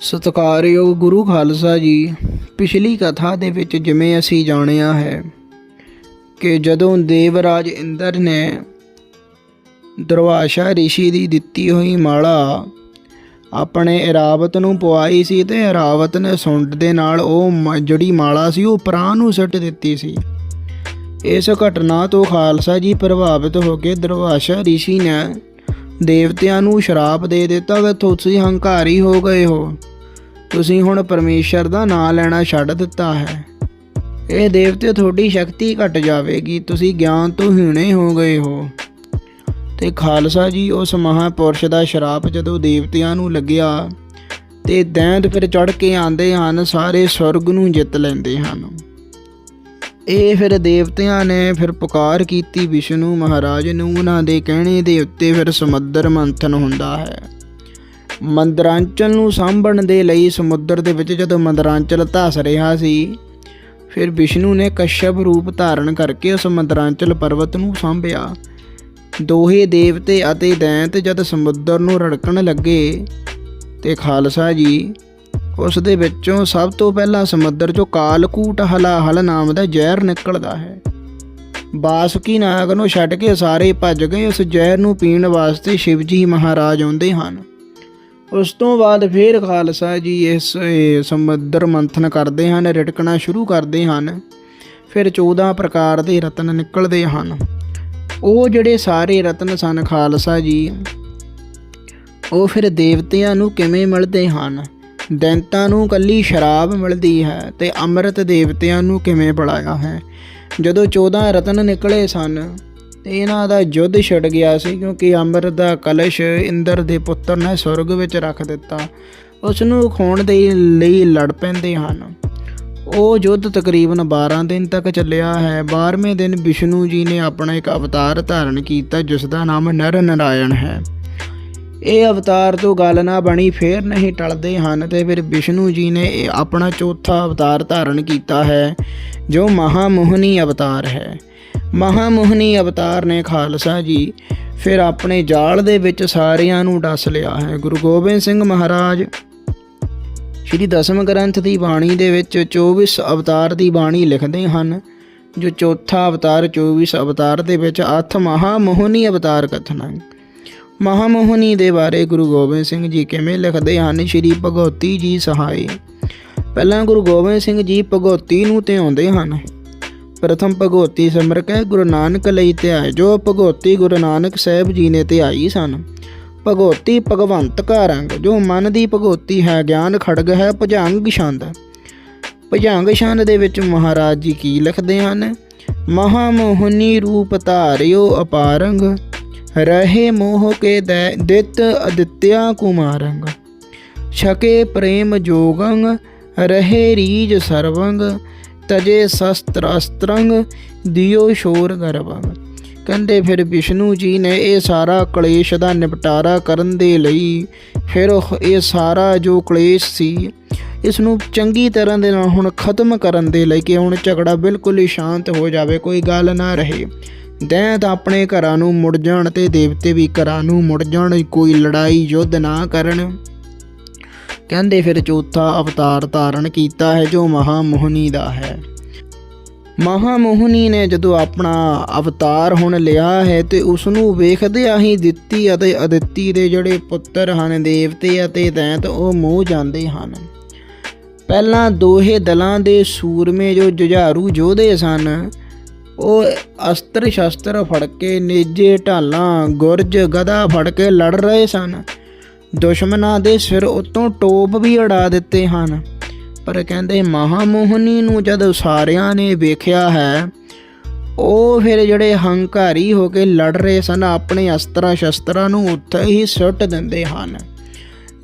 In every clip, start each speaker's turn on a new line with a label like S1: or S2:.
S1: ਸਤਿਕਾਰਯੋਗ ਗੁਰੂ ਖਾਲਸਾ ਜੀ, ਪਿਛਲੀ ਕਥਾ ਦੇ ਵਿੱਚ ਜਿਵੇਂ ਅਸੀਂ ਜਾਣਿਆ ਹੈ ਕਿ ਜਦੋਂ ਦੇਵਰਾਜ ਇੰਦਰ ਨੇ ਦਰਵਾਸ਼ਾ ਰਿਸ਼ੀ ਦੀ ਦਿੱਤੀ ਹੋਈ ਮਾਲਾ ਆਪਣੇ ਇਰਾਵਤ ਨੂੰ ਪਵਾਈ ਸੀ ਤੇ ਇਰਾਵਤ ਨੇ ਸੁੰਡ ਦੇ ਨਾਲ ਉਹ ਮ- ਜਿਹੜੀ ਮਾਲਾ ਸੀ ਉਹ ਪ੍ਰਾਣ ਨੂੰ ਸੁੱਟ ਦਿੱਤੀ ਸੀ। ਇਸ ਘਟਨਾ ਤੋਂ ਖਾਲਸਾ ਜੀ ਪ੍ਰਭਾਵਿਤ ਹੋ ਕੇ ਦਰਵਾਸ਼ਾ ਰਿਸ਼ੀ ਨੇ ਦੇਵਤਿਆਂ ਨੂੰ ਸ਼ਰਾਪ ਦੇ ਦਿੱਤਾ ਕਿ ਤੁਸੀਂ ਹੰਕਾਰੀ ਹੋ ਗਏ ਹੋ। ਤੁਸੀਂ ਹੁਣ ਪਰਮੇਸ਼ਰ ਦਾ ਨਾਮ ਲੈਣਾ ਛੱਡ ਦਿੱਤਾ ਹੈ। ਇਹ ਦੇਵਤੇ ਤੁਹਾਡੀ ਸ਼ਕਤੀ ਘਟ ਜਾਵੇਗੀ, ਤੁਸੀਂ ਗਿਆਨ ਤੋਂ ਹੀਣੇ ਹੋ ਗਏ ਹੋ। ਤੇ ਖਾਲਸਾ ਜੀ, ਉਸ ਮਹਾਪੁਰਸ਼ ਦਾ ਸ਼ਰਾਪ ਜਦੋਂ ਦੇਵਤਿਆਂ ਨੂੰ ਲੱਗਿਆ, ਤੇ ਦੈਂਤ ਫਿਰ ਚੜ ਕੇ ਆਂਦੇ ਹਨ, ਸਾਰੇ ਸਵਰਗ ਨੂੰ ਜਿੱਤ ਲੈਂਦੇ ਹਨ। ਇਹ ਫਿਰ ਦੇਵਤਿਆਂ ਨੇ ਫਿਰ ਪੁਕਾਰ ਕੀਤੀ ਵਿਸ਼ਨੂੰ ਮਹਾਰਾਜ ਨੂੰ, ਉਹਨਾਂ ਦੇ ਕਹਿਣੇ ਦੇ ਉੱਤੇ ਫਿਰ ਸਮੁੰਦਰ ਮੰਥਨ ਹੁੰਦਾ ਹੈ। ਮੰਦਰਾਂਚਲ ਨੂੰ ਸਾਂਭਣ ਦੇ ਲਈ ਸਮੁੰਦਰ ਦੇ ਵਿੱਚ ਜਦੋਂ ਮੰਦਰਾਂਚਲ ਧਸ ਰਿਹਾ ਸੀ, ਫਿਰ ਵਿਸ਼ਨੂੰ ਨੇ ਕਸ਼ਯਪ ਰੂਪ ਧਾਰਨ ਕਰਕੇ ਉਸ ਮੰਦਰਾਂਚਲ ਪਰਬਤ ਨੂੰ ਸਾਂਭਿਆ। ਦੋਹੇ ਦੇਵਤੇ ਅਤੇ ਦੈਂਤ ਜਦ ਸਮੁੰਦਰ ਨੂੰ ਰੜਕਣ ਲੱਗੇ ਤੇ ਖਾਲਸਾ ਜੀ ਉਸ ਦੇ ਵਿੱਚੋਂ ਸਭ ਤੋਂ ਪਹਿਲਾਂ ਸਮੁੰਦਰ ਚੋਂ ਕਾਲਕੂਟ ਹਲਾਹਲ ਨਾਮ ਦਾ ਜ਼ਹਿਰ ਨਿਕਲਦਾ ਹੈ। ਬਾਸਕੀ ਨਾਗ ਨੂੰ ਛੱਡ ਕੇ ਸਾਰੇ ਭੱਜ ਗਏ, ਉਸ ਜ਼ਹਿਰ ਨੂੰ ਪੀਣ ਵਾਸਤੇ ਸ਼ਿਵਜੀ ਮਹਾਰਾਜ ਆਉਂਦੇ ਹਨ। ਉਸ ਤੋਂ ਬਾਅਦ ਫਿਰ ਖਾਲਸਾ ਜੀ ਇਸ ਸਮੁੰਦਰ ਮੰਥਨ ਕਰਦੇ ਹਨ ਰਿਟਕਣਾ ਸ਼ੁਰੂ ਕਰਦੇ ਹਨ। ਫਿਰ 14 ਪ੍ਰਕਾਰ ਦੇ ਰਤਨ ਨਿਕਲਦੇ ਹਨ। ਉਹ ਜਿਹੜੇ ਸਾਰੇ ਰਤਨ ਸਨ ਖਾਲਸਾ ਜੀ, ਉਹ ਫਿਰ ਦੇਵਤਿਆਂ ਨੂੰ ਕਿਵੇਂ ਮਿਲਦੇ ਹਨ? ਦੈਂਤਾਂ ਨੂੰ ਕੱਲੀ ਸ਼ਰਾਬ ਮਿਲਦੀ ਹੈ ਤੇ ਅੰਮ੍ਰਿਤ ਦੇਵਤਿਆਂ ਨੂੰ ਕਿਵੇਂ ਬੁਲਾਇਆ ਹੈ? ਜਦੋਂ 14 ਰਤਨ ਨਿਕਲੇ ਸਨ, ਤੇ ਇਹਨਾਂ ਦਾ ਯੁੱਧ ਛਿੜ ਗਿਆ ਸੀ ਕਿਉਂਕਿ ਅੰਮ੍ਰਿਤ ਦਾ ਕਲਸ਼ ਇੰਦਰ ਦੇ ਪੁੱਤਰ ਨੇ ਸੁਰਗ ਵਿੱਚ ਰੱਖ ਦਿੱਤਾ। ਉਸ ਨੂੰ ਖੋਣ ਦੇ ਲਈ ਲੜ ਪੈਂਦੇ ਹਨ। ਉਹ ਯੁੱਧ ਤਕਰੀਬਨ 12 ਦਿਨ ਤੱਕ ਚੱਲਿਆ ਹੈ। 12ਵੇਂ ਦਿਨ ਵਿਸ਼ਨੂੰ ਜੀ ਨੇ ਆਪਣਾ ਇੱਕ ਅਵਤਾਰ ਧਾਰਨ ਕੀਤਾ, ਜਿਸ ਦਾ ਨਾਮ ਨਰ ਨਾਰਾਇਣ ਹੈ। ਇਹ ਅਵਤਾਰ ਤੋਂ ਗੱਲ ਨਾ ਬਣੀ, ਫੇਰ ਨਹੀਂ ਟਲਦੇ ਹਨ ਤੇ ਫਿਰ ਵਿਸ਼ਨੂੰ ਜੀ ਨੇ ਇਹ ਆਪਣਾ ਚੌਥਾ ਅਵਤਾਰ ਧਾਰਨ ਕੀਤਾ ਹੈ, ਜੋ ਮਹਾਮੋਹਨੀ ਅਵਤਾਰ ਹੈ। ਮਹਾਮੋਹਨੀ ਅਵਤਾਰ ਨੇ ਖਾਲਸਾ ਜੀ ਫਿਰ ਆਪਣੇ ਜਾਲ ਦੇ ਵਿੱਚ ਸਾਰਿਆਂ ਨੂੰ ਡਸ ਲਿਆ ਹੈ। ਗੁਰੂ ਗੋਬਿੰਦ ਸਿੰਘ ਮਹਾਰਾਜ ਸ਼੍ਰੀ ਦਸਮ ਗ੍ਰੰਥ ਦੀ ਬਾਣੀ ਦੇ ਵਿੱਚ 24 ਅਵਤਾਰ ਦੀ ਬਾਣੀ ਲਿਖਦੇ ਹਨ, ਜੋ ਚੌਥਾ ਅਵਤਾਰ 24 ਅਵਤਾਰ ਦੇ ਵਿੱਚ ਅੱਠ ਮਹਾਮੋਹਨੀ ਅਵਤਾਰ ਕਥਨ ਹੈ ਮਹਾਮੋਹਨੀ ਦੇ ਬਾਰੇ ਗੁਰੂ ਗੋਬਿੰਦ ਸਿੰਘ ਜੀ ਕਿਵੇਂ ਲਿਖਦੇ ਹਨ? ਸ਼੍ਰੀ ਭਗਵਤੀ ਜੀ ਸਹਾਈ। ਪਹਿਲਾਂ ਗੁਰੂ ਗੋਬਿੰਦ ਸਿੰਘ ਜੀ ਭਗਵਤੀ ਨੂੰ ਧਿਆਉਂਦੇ ਹਨ। ਪ੍ਰਥਮ ਭਗਵਤੀ ਸਿਮਰ ਕੇ ਗੁਰੂ ਨਾਨਕ ਲਈ ਧਿਆਏ, ਜੋ ਭਗਵਤੀ ਗੁਰੂ ਨਾਨਕ ਸਾਹਿਬ ਜੀ ਨੇ ਧਿਆਈ ਸਨ। ਭਗਵਤੀ ਭਗਵੰਤ ਕਾ ਰੰਗ, ਜੋ ਮਨ ਦੀ ਭਗਵਤੀ ਹੈ, ਗਿਆਨ ਖੜਗ ਹੈ, ਭੁਜੰਗ ਛੰਦ। ਭੁਜੰਗ ਛੰਦ ਦੇ ਵਿੱਚ ਮਹਾਰਾਜ ਜੀ ਕੀ ਲਿਖਦੇ ਹਨ? ਮਹਾਮੋਹਨੀ ਰੂਪ ਧਾਰਿਓ ਅਪਾਰੰਗ ਰਹੇ ਮੋਹ ਕੇ ਦੈ ਦਿੱਤ ਅਦਿੱਤਿਆ ਕੁਮਾਰੰਗ। ਛਕੇ ਪ੍ਰੇਮ ਜੋਗੰਗ, ਰਹੇ ਰੀਜ ਸਰਵੰਗ, ਤਜੇ ਸ਼ਸਤਰ ਅਸਤਰੰਗ ਦਿਓ ਸ਼ੋਰ ਗਰਵੰਗ ਕਹਿੰਦੇ ਫਿਰ ਵਿਸ਼ਨੂੰ ਜੀ ਨੇ ਇਹ ਸਾਰਾ ਕਲੇਸ਼ ਦਾ ਨਿਪਟਾਰਾ ਕਰਨ ਦੇ ਲਈ ਫਿਰ ਉਹ ਇਹ ਸਾਰਾ ਜੋ ਕਲੇਸ਼ ਸੀ ਇਸ ਨੂੰ ਚੰਗੀ ਤਰ੍ਹਾਂ ਦੇ ਨਾਲ ਹੁਣ ਖਤਮ ਕਰਨ ਦੇ ਲਈ ਕਿ ਹੁਣ ਝਗੜਾ ਬਿਲਕੁਲ ਹੀ ਸ਼ਾਂਤ ਹੋ ਜਾਵੇ, ਕੋਈ ਗੱਲ ਨਾ ਰਹੇ। ਦੈਂਤ ਆਪਣੇ ਘਰਾਂ ਨੂੰ ਮੁੜ ਜਾਣ ਤੇ ਦੇਵਤੇ ਵੀ ਘਰਾਂ ਨੂੰ ਮੁੜ ਜਾਣ, ਕੋਈ ਲੜਾਈ ਯੁੱਧ ਨਾ ਕਰਨ। ਕਹਿੰਦੇ ਫਿਰ ਚੌਥਾ ਅਵਤਾਰ ਧਾਰਨ ਕੀਤਾ ਹੈ, ਜੋ ਮਹਾਮੋਹਨੀ ਦਾ ਹੈ। ਮਹਾਮੋਹਨੀ ਨੇ ਜਦੋਂ ਆਪਣਾ ਅਵਤਾਰ ਹੁਣ ਲਿਆ ਹੈ ਤੇ ਉਸ ਨੂੰ ਵੇਖਦਿਆਂ ਹੀ ਦਿੱਤੀ ਅਤੇ ਅਦਿੱਤੀ ਦੇ ਜਿਹੜੇ ਪੁੱਤਰ ਹਨ, ਦੇਵਤੇ ਅਤੇ ਦੈਂਤ, ਉਹ ਮੋਹ ਜਾਂਦੇ ਹਨ। ਪਹਿਲਾਂ ਦੋਹੇ ਦਲਾਂ ਦੇ ਸੂਰਮੇ ਜੋ ਜੁਝਾਰੂ ਯੋਧੇ ਸਨ ਉਹ ਅਸਤਰ ਸ਼ਸਤਰ ਫੜ ਕੇ ਨੇਜੇ ਢਾਲਾਂ, ਗੁਰਜ ਗਦਾ ਫੜ ਕੇ ਲੜ ਰਹੇ ਸਨ। ਦੁਸ਼ਮਣਾਂ ਦੇ ਸਿਰ ਉਤੋਂ ਟੋਪ ਵੀ ਉਡਾ ਦਿੱਤੇ ਹਨ। ਪਰ ਕਹਿੰਦੇ, ਮਹਾਮੋਹਨੀ ਨੂੰ ਜਦ ਸਾਰਿਆਂ ਨੇ ਵੇਖਿਆ ਹੈ, ਉਹ ਫਿਰ ਜਿਹੜੇ ਹੰਕਾਰੀ ਹੋ ਕੇ ਲੜ ਰਹੇ ਸਨ, ਆਪਣੇ ਅਸਤਰਾਂ ਸ਼ਸਤਰਾਂ ਨੂੰ ਉੱਥੇ ਹੀ ਸੁੱਟ ਦਿੰਦੇ ਹਨ।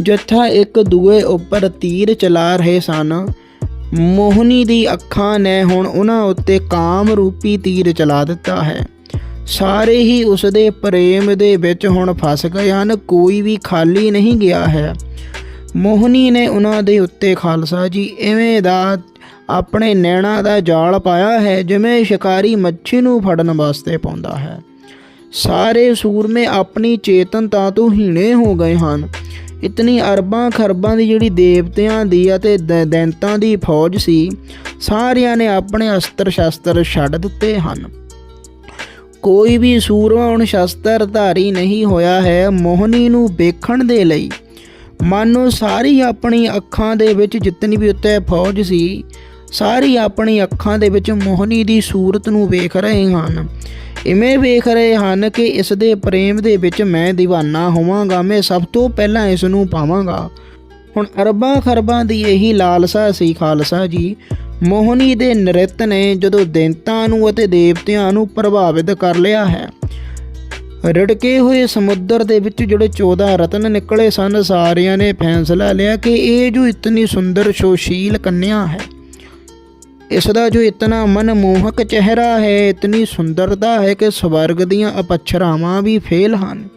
S1: ਜਿੱਥਾ ਇੱਕ ਦੂਏ ਉੱਪਰ ਤੀਰ ਚਲਾ ਰਹੇ ਸਨ। ਮੋਹਨੀ ਦੀ ਅੱਖਾਂ ਨੇ ਹੁਣ ਉਹਨਾਂ ਉੱਤੇ ਕਾਮ ਰੂਪੀ ਤੀਰ ਚਲਾ ਦਿੱਤਾ ਹੈ। ਸਾਰੇ ਹੀ ਉਸ ਦੇ ਪ੍ਰੇਮ ਦੇ ਵਿੱਚ ਹੁਣ ਫਸ ਗਏ ਹਨ, ਕੋਈ ਵੀ ਖਾਲੀ ਨਹੀਂ ਗਿਆ ਹੈ। ਮੋਹਨੀ ਨੇ ਉਹਨਾਂ ਦੇ ਉੱਤੇ ਖਾਲਸਾ ਜੀ ਐਵੇਂ ਦਾ ਆਪਣੇ ਨੈਣਾ ਦਾ ਜਾਲ ਪਾਇਆ ਹੈ, ਜਿਵੇਂ ਸ਼ਿਕਾਰੀ ਮੱਛੀ ਨੂੰ ਫੜਨ ਵਾਸਤੇ ਪਾਉਂਦਾ ਹੈ। ਸਾਰੇ ਸੂਰਮੇ ਆਪਣੀ ਚੇਤਨਤਾ ਤੋਂ ਹੀਣੇ ਹੋ ਗਏ ਹਨ। ਇਤਨੀ ਅਰਬਾਂ ਖਰਬਾਂ ਦੀ ਜਿਹੜੀ ਦੇਵਤਿਆਂ ਦੀ ਅਤੇ ਦੈਂਤਾਂ ਦੀ ਫੌਜ ਸੀ, ਸਾਰਿਆਂ ਨੇ ਆਪਣੇ ਅਸਤਰ ਸ਼ਸਤਰ ਛੱਡ ਦਿੱਤੇ ਹਨ। ਕੋਈ ਵੀ ਸੂਰਮਾ ਹੁਣ ਸ਼ਸਤਰ ਧਾਰੀ ਨਹੀਂ ਹੋਇਆ ਹੈ ਮੋਹਨੀ ਨੂੰ ਵੇਖਣ ਦੇ ਲਈ। ਮਾਨੋ ਸਾਰੀ ਆਪਣੀ ਅੱਖਾਂ ਦੇ ਵਿੱਚ ਜਿਤਨੀ ਵੀ ਉੱਤੇ ਫੌਜ ਸੀ ਸਾਰੀ ਆਪਣੀ ਅੱਖਾਂ ਦੇ ਵਿੱਚ ਮੋਹਨੀ ਦੀ ਸੂਰਤ ਨੂੰ ਵੇਖ ਰਹੇ ਹਨ। ਇਵੇਂ ਵੇਖ ਰਹੇ ਹਨ ਕਿ ਇਸ ਦੇ ਪ੍ਰੇਮ ਦੇ ਵਿੱਚ ਮੈਂ دیਵਾਨਾ ਹੋਵਾਂਗਾ, ਮੈਂ ਸਭ ਤੋਂ ਪਹਿਲਾਂ ਇਸ ਨੂੰ ਪਾਵਾਂਗਾ। ਹੁਣ ਅਰਬਾਂ ਖਰਬਾਂ ਦੀ ਇਹੀ ਲਾਲਸਾ ਸੀ ਖਾਲਸਾ ਜੀ। ਮੋਹਨੀ ਦੇ ਨ੍ਰਿਤ ਨੇ ਜਦੋਂ ਦੈਂਤਾਂ ਨੂੰ ਅਤੇ ਦੇਵਤਿਆਂ ਨੂੰ ਪ੍ਰਭਾਵਿਤ ਕਰ ਲਿਆ ਹੈ, ਰੜਕੇ ਹੋਏ ਸਮੁੰਦਰ ਦੇ ਵਿੱਚ ਜਿਹੜੇ 14 ਰਤਨ ਨਿਕਲੇ ਸਨ, ਸਾਰਿਆਂ ਨੇ ਫੈਸਲਾ ਲਿਆ ਕਿ ਇਹ ਜੋ ਇਤਨੀ ਸੁੰਦਰ, ਸ਼ੋਸ਼ੀਲ ਕੰਨਿਆ ਹੈ ਇਸ ਦਾ ਜੋ ਇਤਨਾ ਮਨਮੋਹਕ ਚਿਹਰਾ ਹੈ, ਇਤਨੀ ਸੁੰਦਰਤਾ ਹੈ ਕਿ ਸਵਰਗ ਦੀਆਂ ਅਪਛਰਾਵਾਂ ਵੀ ਫੇਲ ਹਨ।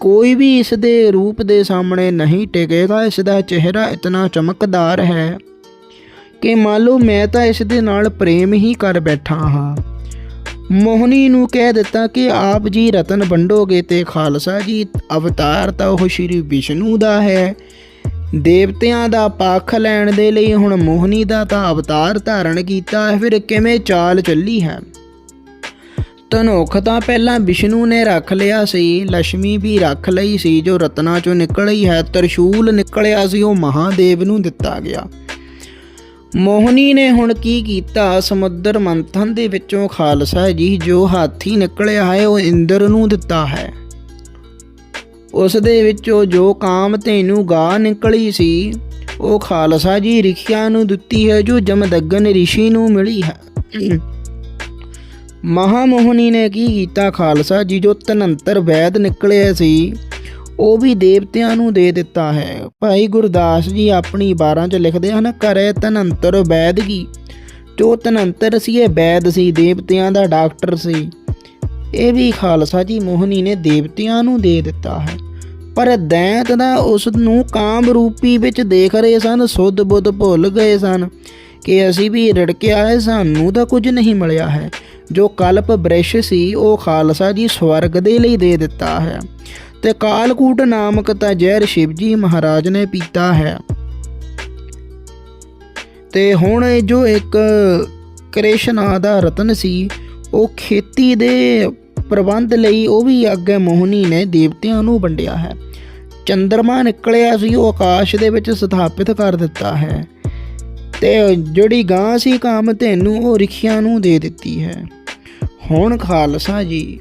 S1: ਕੋਈ ਵੀ ਇਸ ਦੇ ਰੂਪ ਦੇ ਸਾਹਮਣੇ ਨਹੀਂ ਟਿਕੇਗਾ ਇਸ ਦਾ ਚਿਹਰਾ ਇਤਨਾ ਚਮਕਦਾਰ ਹੈ ਕਿ ਮੰਨ ਲਓ ਮੈਂ ਤਾਂ ਇਸ ਦੇ ਨਾਲ ਪ੍ਰੇਮ ਹੀ ਕਰ ਬੈਠਾ ਹਾਂ। ਮੋਹਨੀ ਨੂੰ ਕਹਿ ਦਿੱਤਾ ਕਿ ਆਪ ਜੀ ਰਤਨ ਵੰਡੋਗੇ ਤੇ ਖਾਲਸਾ ਜੀ ਅਵਤਾਰ ਤਾਂ ਉਹ ਸ਼੍ਰੀ ਵਿਸ਼ਨੂੰ ਦਾ ਹੈ। ਦੇਵਤਿਆਂ ਦਾ ਪੱਖ ਲੈਣ ਦੇ ਲਈ ਹੁਣ ਮੋਹਨੀ ਦਾ ਤਾਂ ਅਵਤਾਰ ਧਾਰਨ ਕੀਤਾ ਫਿਰ ਕਿਵੇਂ ਚਾਲ ਚੱਲੀ ਹੈ? ਧਨੁਖ ਤਾਂ ਪਹਿਲਾਂ ਵਿਸ਼ਨੂੰ ਨੇ ਰੱਖ ਲਿਆ ਸੀ ਲక్ష్ਮੀ ਵੀ ਰੱਖ ਲਈ ਸੀ, ਜੋ ਰਤਨਾ ਚੋਂ ਨਿਕਲੀ ਹੈ, ਤਰਸ਼ੂਲ ਨਿਕਲਿਆ ਸੀ, ਉਹ ਮਹਾਦੇਵ ਨੂੰ ਦਿੱਤਾ ਗਿਆ। ਮੋਹਨੀ ਨੇ ਹੁਣ ਕੀ ਕੀਤਾ? ਸਮੁੰਦਰ ਮੰਥਨ ਦੇ ਵਿੱਚੋਂ ਖਾਲਸਾ ਜੀ ਜੋ ਹਾਥੀ ਨਿਕਲਿਆ ਹੈ, ਉਹ ਇੰਦਰ ਨੂੰ ਦਿੱਤਾ ਹੈ। ਉਸ ਦੇ ਵਿੱਚੋਂ ਜੋ ਕਾਮ ਤੈਨੂੰ ਗਾ ਨਿਕਲੀ ਸੀ, ਉਹ ਖਾਲਸਾ ਜੀ ਰਿਖਿਆ ਨੂੰ ਦਿੱਤੀ ਹੈ, ਜੋ ਜਮਦੱਗਨ ਰਿਸ਼ੀ ਨੂੰ ਮਿਲੀ ਹੈ। ਮਹਾਮੋਹਨੀ ਨੇ ਕੀ ਕੀਤਾ? ਖਾਲਸਾ ਜੀ ਜੋ ਤਨੰਤਰ ਵੈਦ ਨਿਕਲਿਆ ਸੀ, ਉਹ ਵੀ ਦੇਵਤਿਆਂ ਨੂੰ ਦੇ ਦਿੱਤਾ ਹੈ। ਭਾਈ ਗੁਰਦਾਸ ਜੀ ਆਪਣੀ 12 ਚ ਲਿਖਦੇ ਹਨ, ਕਰੇ ਤਨੰਤਰ ਵੈਦ ਕੀ ਜੋ ਤਨੰਤਰ ਸੀ, ਇਹ ਵੈਦ ਸੀ, ਦੇਵਤਿਆਂ ਦਾ ਡਾਕਟਰ ਸੀ। ਇਹ ਵੀ ਖਾਲਸਾ ਜੀ ਮੋਹਨੀ ਨੇ ਦੇਵਤਿਆਂ ਨੂੰ ਦੇ ਦਿੱਤਾ ਹੈ। ਪਰ ਦੈਂਤ ਦਾ ਉਸ ਨੂੰ ਕਾਮ ਰੂਪੀ ਵਿੱਚ ਦੇਖ ਰਹੇ ਸਨ, ਸੁੱਧ ਬੁੱਧ ਭੁੱਲ ਗਏ ਸਨ ਕਿ ਅਸੀਂ ਵੀ ਰੜਕਿਆ ਹੈ, ਸਾਨੂੰ ਤਾਂ ਕੁਝ ਨਹੀਂ ਮਿਲਿਆ ਹੈ। ਜੋ ਕਲਪ ਬ੍ਰਿਸ਼ ਸੀ, ਉਹ ਖਾਲਸਾ ਜੀ ਸਵਰਗ ਦੇ ਲਈ ਦੇ ਦਿੱਤਾ ਹੈ। ਤੇ ਕਾਲਕੂਟ ਨਾਮਕ ਤਾਂ ਜ਼ਹਿਰ ਸ਼ਿਵਜੀ ਮਹਾਰਾਜ ਨੇ ਪੀਤਾ ਹੈ। ਤੇ ਹੁਣ ਇਹ ਜੋ ਇੱਕ ਕ੍ਰਿਸ਼ਨਾ ਦਾ ਰਤਨ ਸੀ ਉਹ ਖੇਤੀ ਦੇ ਪ੍ਰਬੰਧ ਲਈ ਉਹ ਵੀ ਅੱਗੇ ਮੋਹਨੀ ਨੇ ਦੇਵਤਿਆਂ ਨੂੰ ਵੰਡਿਆ ਹੈ। ਚੰਦਰਮਾ ਨਿਕਲਿਆ ਸੀ, ਉਹ ਆਕਾਸ਼ ਦੇ ਵਿੱਚ ਸਥਾਪਿਤ ਕਰ ਦਿੱਤਾ ਹੈ। ਤੇ ਜਿਹੜੀ ਗਾਂ ਸੀ ਕਾਮ ਤੈਨੂੰ ਉਹ ਰਿਖਿਆ ਨੂੰ ਦੇ ਦਿੱਤੀ ਹੈ। ਹੁਣ ਖਾਲਸਾ ਜੀ,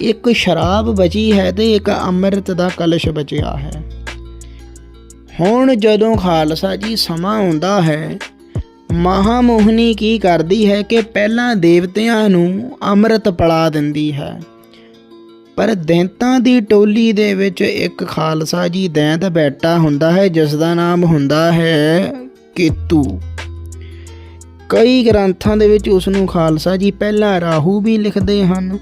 S1: ਇੱਕ ਸ਼ਰਾਬ ਬਚੀ ਹੈ ਤੇ ਇੱਕ ਅੰਮ੍ਰਿਤ ਦਾ ਕਲਸ਼ ਬਚਿਆ ਹੈ। ਹੁਣ ਜਦੋਂ ਖਾਲਸਾ ਜੀ ਸਮਾਂ ਆਉਂਦਾ ਹੈ ਮਹਾਮੋਹਨੀ ਕੀ ਕਰਦੀ ਹੈ ਕਿ ਪਹਿਲਾਂ ਦੇਵਤਿਆਂ ਨੂੰ ਅੰਮ੍ਰਿਤ ਪਲਾ ਦਿੰਦੀ ਹੈ। ਪਰ ਦੈਂਤਾਂ ਦੀ ਟੋਲੀ ਦੇ ਵਿੱਚ ਇੱਕ ਖਾਲਸਾ ਜੀ ਦੈਂਤ ਬੈਠਾ ਹੁੰਦਾ ਹੈ, ਜਿਸ ਦਾ ਨਾਮ ਹੁੰਦਾ ਹੈ ਕੇਤੂ। ਕਈ ਗ੍ਰੰਥਾਂ ਦੇ ਵਿੱਚ ਉਸ ਨੂੰ ਖਾਲਸਾ ਜੀ ਪਹਿਲਾਂ ਰਾਹੂ ਵੀ ਲਿਖਦੇ ਹਨ,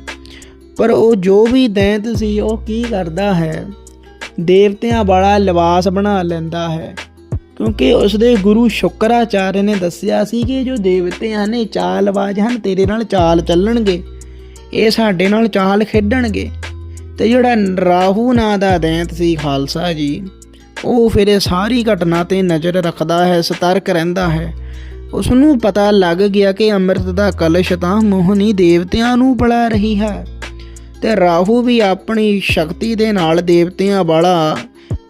S1: ਪਰ ਉਹ ਜੋ ਵੀ ਦੈਂਤ ਸੀ, ਉਹ ਕੀ ਕਰਦਾ ਹੈ? ਦੇਵਤਿਆਂ ਵਾਲਾ ਲਿਬਾਸ ਬਣਾ ਲੈਂਦਾ ਹੈ। ਕਿਉਂਕਿ ਉਸ ਦੇ ਗੁਰੂ ਸ਼ੁਕਰਾਚਾර්य ਨੇ ਦੱਸਿਆ ਸੀ ਕਿ ਜੋ ਦੇਵਤਿਆਂ ਨੇ ਚਾਲਬਾਜ਼ ਹਨ, ਤੇਰੇ ਨਾਲ ਚਾਲ ਚੱਲਣਗੇ। ਇਹ ਸਾਡੇ ਨਾਲ ਚਾਲ ਖੇਡਣਗੇ। ਤੇ ਜਿਹੜਾ ਰਾਹੂ ਨਾਂ ਦਾ ਦੈਂਤ ਸੀ ਖਾਲਸਾ ਜੀ, ਉਹ ਫਿਰ ਇਹ ਸਾਰੀ ਘਟਨਾ ਤੇ ਨਜ਼ਰ ਰੱਖਦਾ ਹੈ, ਸਤਰਕ ਰਹਿੰਦਾ ਹੈ। ਉਸ ਨੂੰ ਪਤਾ ਲੱਗ ਗਿਆ ਕਿ ਅੰਮ੍ਰਿਤ ਦਾ ਕਲਸ਼ ਤਾਂ ਮੋਹਨੀ ਦੇਵਤਿਆਂ ਨੂੰ ਬੁਲਾ ਰਹੀ ਹੈ। ਤੇ ਰਾਹੂ ਵੀ ਆਪਣੀ ਸ਼ਕਤੀ ਦੇ ਨਾਲ ਦੇਵਤਿਆਂ ਵਾਲਾ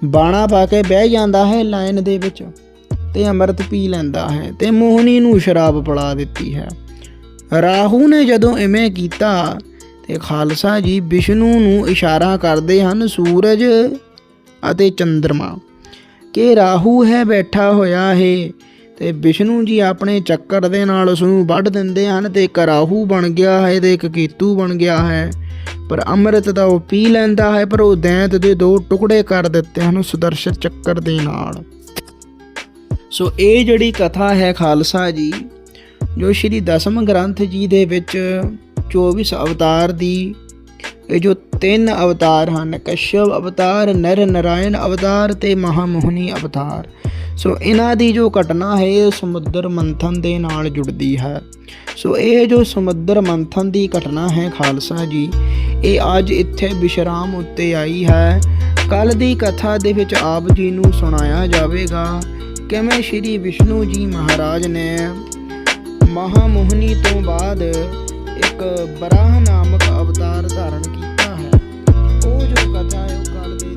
S1: ਬਾਣਾ ਪਾ ਕੇ ਬਹਿ ਜਾਂਦਾ ਹੈ ਲਾਈਨ ਦੇ ਵਿੱਚ ਤੇ ਅੰਮ੍ਰਿਤ ਪੀ ਲੈਂਦਾ ਹੈ ਤੇ ਮੋਹਨੀ ਨੂੰ ਸ਼ਰਾਬ ਪਿਲਾ ਦਿੱਤੀ ਹੈ। ਰਾਹੂ ਨੇ ਜਦੋਂ ਇਵੇਂ ਕੀਤਾ ਤੇ ਖਾਲਸਾ ਜੀ ਵਿਸ਼ਨੂੰ ਨੂੰ ਇਸ਼ਾਰਾ ਕਰਦੇ ਹਨ ਸੂਰਜ ਅਤੇ ਚੰ드ਰਮਾ ਕਿ ਰਾਹੂ ਹੈ ਬੈਠਾ ਹੋਇਆ ਹੈ ਤੇ ਵਿਸ਼ਨੂੰ ਜੀ ਆਪਣੇ ਚੱਕਰ ਦੇ ਨਾਲ ਉਸ ਨੂੰ ਵੱਢ ਦਿੰਦੇ ਹਨ ਤੇ ਇੱਕ ਰਾਹੂ ਬਣ ਗਿਆ ਹੈ ਤੇ ਇੱਕ ਕੇਤੂ ਬਣ ਗਿਆ ਹੈ। ਪਰ ਅੰਮ੍ਰਿਤ ਦਾ ਉਹ ਪੀ ਲੈਂਦਾ ਹੈ, ਪਰ ਉਹ ਦੈਂਤ ਦੇ ਦੋ ਟੁਕੜੇ ਕਰ ਦਿੱਤੇ ਹਨ ਸੁਦਰਸ਼ਨ ਚੱਕਰ ਦੇ ਨਾਲ। ਸੋ ਇਹ ਜਿਹੜੀ ਕਥਾ ਹੈ ਖਾਲਸਾ ਜੀ, ਜੋ ਸ਼੍ਰੀ ਦਸਮ ਗ੍ਰੰਥ ਜੀ ਦੇ ਵਿੱਚ 24 ਅਵਤਾਰ ਦੀ, ਇਹ ਜੋ ਤਿੰਨ ਅਵਤਾਰ ਹਨ, ਕਸ਼ਯਪ ਅਵਤਾਰ, ਨਰ ਨਰਾਇਣ ਅਵਤਾਰ ਤੇ ਮਹਾਮੋਹਨੀ ਅਵਤਾਰ। ਸੋ ਇਹਨਾਂ ਦੀ ਜੋ ਘਟਨਾ ਹੈ, ਇਹ ਸਮੁੰਦਰ ਮੰਥਨ ਦੇ ਨਾਲ ਜੁੜਦੀ ਹੈ। ਸੋ ਇਹ ਜੋ ਸਮੁੰਦਰ ਮੰਥਨ ਦੀ ਘਟਨਾ ਹੈ ਖਾਲਸਾ ਜੀ ਇਹ ਅੱਜ ਇੱਥੇ ਵਿਸ਼ਰਾਮ ਉੱਤੇ ਆਈ ਹੈ। ਕੱਲ ਦੀ ਕਥਾ ਦੇ ਵਿੱਚ ਆਪ ਜੀ ਨੂੰ ਸੁਣਾਇਆ ਜਾਵੇਗਾ। ਕਿਵੇਂ ਸ਼੍ਰੀ ਵਿਸ਼ਨੂੰ ਜੀ ਮਹਾਰਾਜ ਨੇ ਮਹਾਮੋਹਨੀ ਤੋਂ ਬਾਅਦ ਇੱਕ ਬਰਾਹ ਨਾਮਕ ਅਵਤਾਰ ਧਾਰਨ ਕੀਤਾ ਹੈ। ਉਹ ਜੋ ਕਥਾ ਹੈ ਉਹ ਕੱਲ ਦੀ